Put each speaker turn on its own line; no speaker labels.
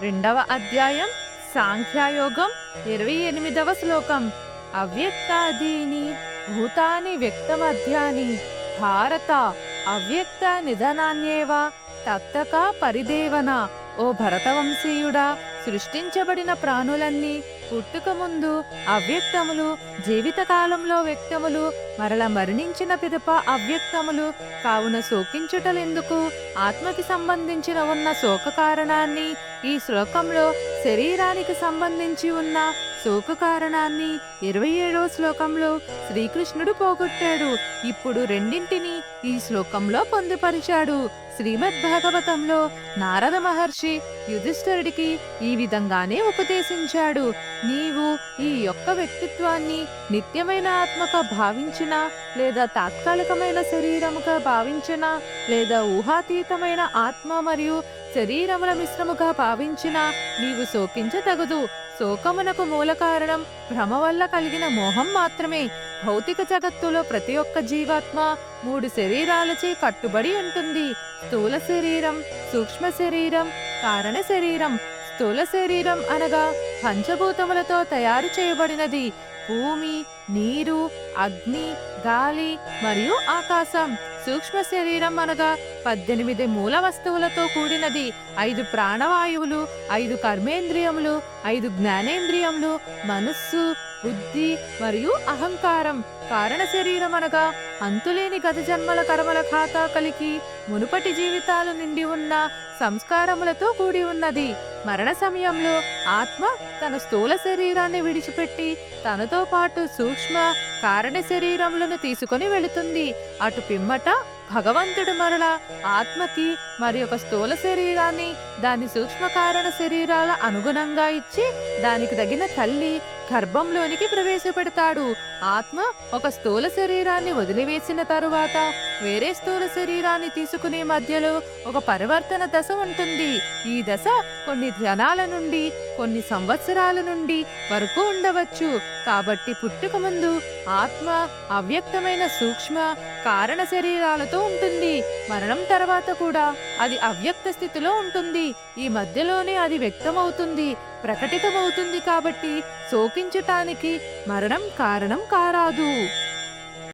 రెండవ అధ్యాయం సాంఖ్యాయోగం ఇరవై ఎనిమిదవ శ్లోకం. అవ్యక్తాదీని భూతాని వ్యక్తమధ్యాని భారత అవ్యక్త నిధనాన్యేవ తత్తక పరిదేవన ఓ భరతవంశీయుడా సృష్టించబడిన ప్రాణులన్నీ పుట్టుక ముందు అవ్యక్తములు జీవితకాలంలో వ్యక్తములు మరల మరణించిన పిదప అవ్యక్తములు కావున శోకించుటలెందుకు? ఆత్మకి సంబంధించిన ఉన్న శోక కారణాన్ని ఈ శ్లోకంలో శరీరానికి సంబంధించి ఉన్న శోక కారణాన్ని ఇరవై ఏడో శ్లోకంలో శ్రీకృష్ణుడు పోగొట్టాడు. ఇప్పుడు రెండింటిని ఈ శ్లోకంలో పొందుపరిచాడు. శ్రీమద్ భాగవతంలో నారద మహర్షి యుధిష్ఠరుడికి ఈ విధంగానే ఉపదేశించాడు. నీవు ఈ యొక్క వ్యక్తిత్వాన్ని నిత్యమైన ఆత్మగా భావించినా లేదా తాత్కాలికమైన శరీరముగా భావించినా లేదా ఊహాతీతమైన ఆత్మ మరియు శరీరముల మిశ్రముగా భావించినా నీవు శోకించతగదు శోకమునకు మూల కారణం భ్రమ వల్ల కలిగిన మోహం మాత్రమే. భౌతిక జగత్తులో ప్రతి ఒక్క జీవాత్మ మూడు శరీరాలచే కట్టుబడి ఉంటుంది. స్థూల శరీరం సూక్ష్మ శరీరం కారణ శరీరం. స్థూల శరీరం అనగా పంచభూతములతో తయారు చేయబడినది భూమి నీరు అగ్ని గాలి మరియు ఆకాశం. సూక్ష్మ శరీరం అనగా పద్దెనిమిది మూల వస్తువులతో కూడినది. ఐదు ప్రాణవాయువులు ఐదు కర్మేంద్రియములు ఐదు జ్ఞానేంద్రియములు మనస్సు బుద్ధి మరియు అహంకారం కారణ శరీరం అనగా అంతులేని గత జన్మల కర్మల ఖాతా కలిగి మునుపటి జీవితాలు నిండి ఉన్న సంస్కారములతో కూడి ఉన్నది. మరణ సమయంలో ఆత్మ తన స్థూల శరీరాన్ని విడిచిపెట్టి తనతో పాటు సూక్ష్మ కారణ శరీరములను తీసుకొని వెళుతుంది. అటు పిమ్మట భగవంతుడు మరల ఆత్మకి మరి ఒక స్థూల శరీరాన్ని దాని సూక్ష్మ కారణ శరీరాల అనుగుణంగా ఇచ్చి దానికి తగిన తల్లి గర్భంలోనికి ప్రవేశపెడతాడు. ఆత్మ ఒక స్థూల శరీరాన్ని వదిలివేసిన తరువాత వేరే స్థూల శరీరాన్ని తీసుకునే మధ్యలో ఒక పరివర్తన దశ ఉంటుంది. ఈ దశ కొన్ని ధనాల నుండి కొన్ని సంవత్సరాల నుండి వరకు ఉండవచ్చు. కాబట్టి పుట్టుక ముందు ఆత్మ అవ్యక్తమైన సూక్ష్మ కారణ శరీరాలతో ఉంటుంది. మరణం తర్వాత కూడా అది అవ్యక్త స్థితిలో ఉంటుంది. ఈ మధ్యలోనే అది వ్యక్తమవుతుంది ప్రకటితమవుతుంది కాబట్టి శోకించటానికి మరణం కారణం కారాదు.